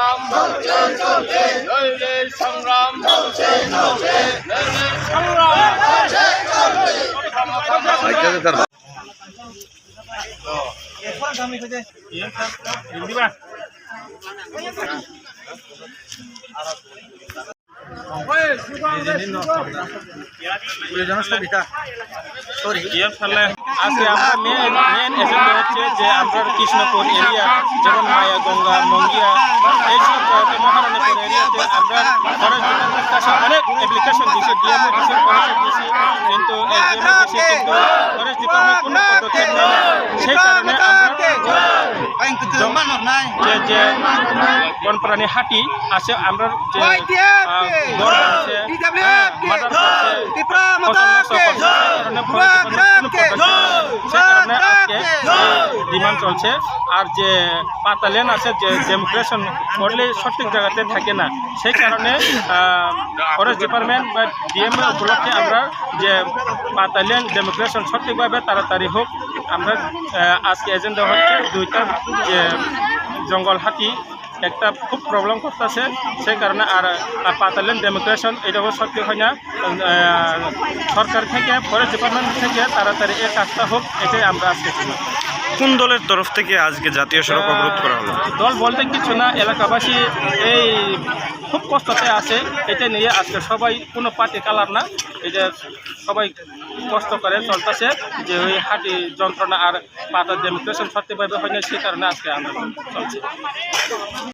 সংগ্রাম চলছে চলছে। নইলে সংগ্রাম চলছে চলছে। নইলে সংগ্রাম চলছে চলছে। হচ্ছে যে আমরা কৃষ্ণপুর এরিয়া যেমন মায়া গঙ্গা মঙ্গিয়া অনেক অ্যাপ্লিকেশন দিয়েছি ডিএমও কিন্তু কিন্তু ফরেস্ট ডিপার্টমেন্ট কোনো পদক্ষেপ নেয় সেই কারণে আমরা যে যে বনপ্রাণী হাতি আছে আমরা যে গড় আছে মার্ডার করছে ডিমান্ড চলছে। আর যে পাতালেন আছে, যে ডেমোক্রেশন করলে সঠিক জায়গাতে থাকে না। সেই কারণে ফরেস্ট ডিপার্টমেন্ট বা ডিএমএ উপলক্ষে আমরা যে পাতালেন ডেমোক্রেশন সঠিকভাবে তাড়াতাড়ি হোক, আমরা আজকে এজেন্ডা হচ্ছে দুইটা, যে জঙ্গল হাতি, একটা খুব প্রবলেম করতেছে। সেই কারণে আর পাতালেন ডেমোক্রেশন এটাও সত্যি হয় না। সরকার থেকে ফরেস্ট ডিপার্টমেন্ট থেকে তাড়াতাড়ি এই কাজটা হোক, এটাই আমরা আজকে। কোন দলের তরফ থেকে আজকে জাতীয় সড়ক অবরোধ করা হলো? দল বলতে কিছু না, এলাকাবাসী এই খুব কষ্টতে আছে, এটা নিয়ে আজকে সবাই কোনো পার্টি কালার না যে সবাই কষ্ট করে চলতেছে, যে ওই হাঁটি যন্ত্রণা আর পাতার ডেমোক্রেশন সত্যিভাবে হয় না সেই কারণে আজকে আন্দোলন চলছে।